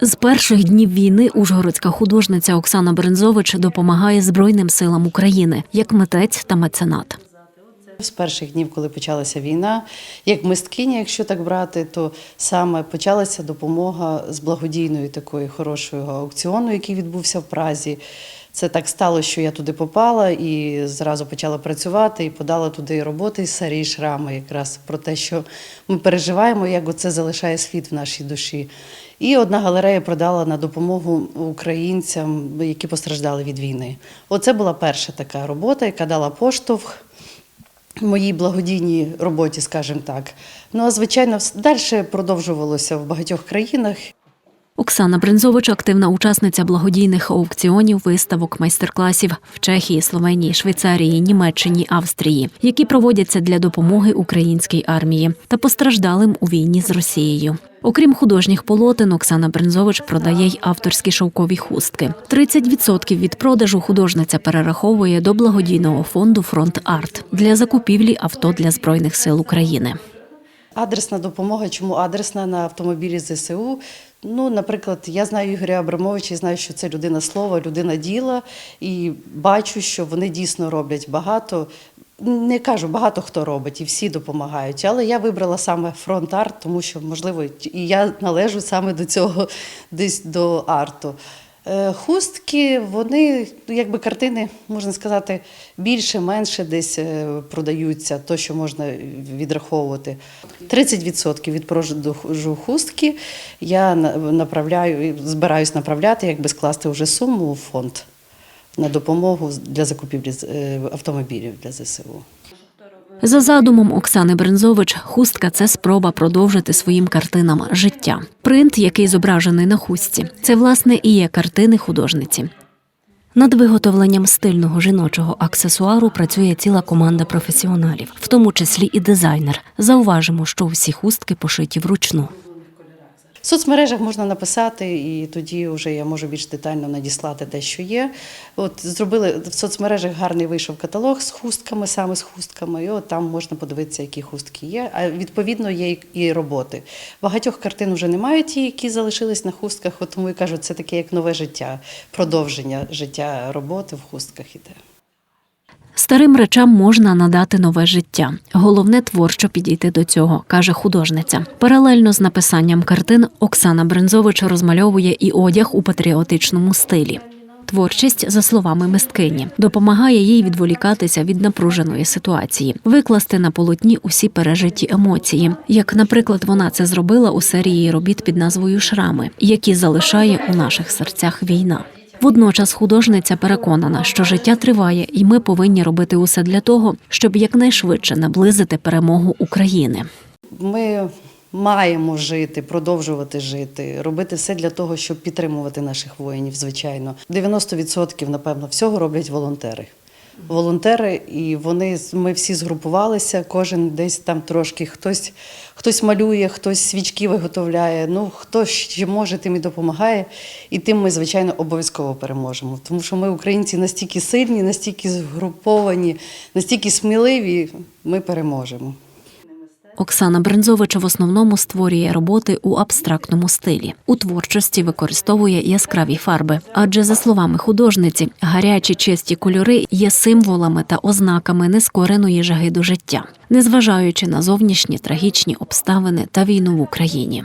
З перших днів війни ужгородська художниця Оксана Брензович допомагає Збройним силам України як митець та меценат. З перших днів, коли почалася війна, як мисткиня, якщо так брати, то саме почалася допомога з благодійної такої хорошого аукціону, який відбувся в Празі. Це так стало, що я туди попала і зразу почала працювати і подала туди роботи з серії шрами, якраз про те, що ми переживаємо, як оце залишає слід в нашій душі. І одна галерея продала на допомогу українцям, які постраждали від війни. Оце була перша така робота, яка дала поштовх моїй благодійній роботі, скажімо так. Ну а звичайно, далі продовжувалося в багатьох країнах. Оксана Брензович активна учасниця благодійних аукціонів, виставок, майстер-класів в Чехії, Словенії, Швейцарії, Німеччині, Австрії, які проводяться для допомоги українській армії та постраждалим у війні з Росією. Окрім художніх полотен, Оксана Брензович продає й авторські шовкові хустки. 30% від продажу художниця перераховує до благодійного фонду Фронт Арт для закупівлі авто для збройних сил України. Адресна допомога. Чому адресна на автомобілі ЗСУ? Ну, наприклад, я знаю Ігоря Абрамовича і знаю, що це людина слова, людина діла, і бачу, що вони дійсно роблять багато. Не кажу, багато хто робить і всі допомагають. Але я вибрала саме фронт арт, тому що, можливо, і я належу саме до цього, десь до арту. Е, Хустки, вони, якби картини, можна сказати, більше, менше десь е, продаються, то, що можна відраховувати. 30% від продажу хустки я на- направляю, збираюсь направляти, якби скласти вже суму у фонд на допомогу для закупівлі е, автомобілів для ЗСУ. За задумом Оксани Брензович, хустка це спроба продовжити своїм картинам життя. Принт, який зображений на хустці, це власне і є картини художниці. Над виготовленням стильного жіночого аксесуару працює ціла команда професіоналів, в тому числі і дизайнер. Зауважимо, що всі хустки пошиті вручну. В соцмережах можна написати, і тоді вже я можу більш детально надіслати те, що є. От зробили в соцмережах гарний вийшов каталог з хустками, саме з хустками. І от там можна подивитися, які хустки є. А відповідно є і- роботи. Багатьох картин вже немає ті, які залишились на хустках. От тому і кажу, це таке як нове життя, продовження життя роботи в хустках іде. Старим речам можна надати нове життя. Головне творчо підійти до цього, каже художниця. Паралельно з написанням картин Оксана Брензович розмальовує і одяг у патріотичному стилі. Творчість, за словами мисткині, допомагає їй відволікатися від напруженої ситуації, викласти на полотні усі пережиті емоції. Як, наприклад, вона це зробила у серії робіт під назвою Шрами, які залишає у наших серцях війна. Водночас художниця переконана, що життя триває, і ми повинні робити усе для того, щоб якнайшвидше наблизити перемогу України. Ми маємо жити, продовжувати жити, робити все для того, щоб підтримувати наших воїнів, звичайно. 90% напевно всього роблять волонтери. Волонтери, і вони ми всі згрупувалися, кожен десь там трошки хтось, хтось малює, хтось свічки виготовляє. Ну хто ще може, тим і допомагає. І тим ми, звичайно, обов'язково переможемо. Тому що ми, українці, настільки сильні, настільки згруповані, настільки сміливі, ми переможемо. Оксана Брензович в основному створює роботи у абстрактному стилі. У творчості використовує яскраві фарби. Адже, за словами художниці, гарячі чисті кольори є символами та ознаками нескореної жаги до життя, незважаючи на зовнішні трагічні обставини та війну в Україні.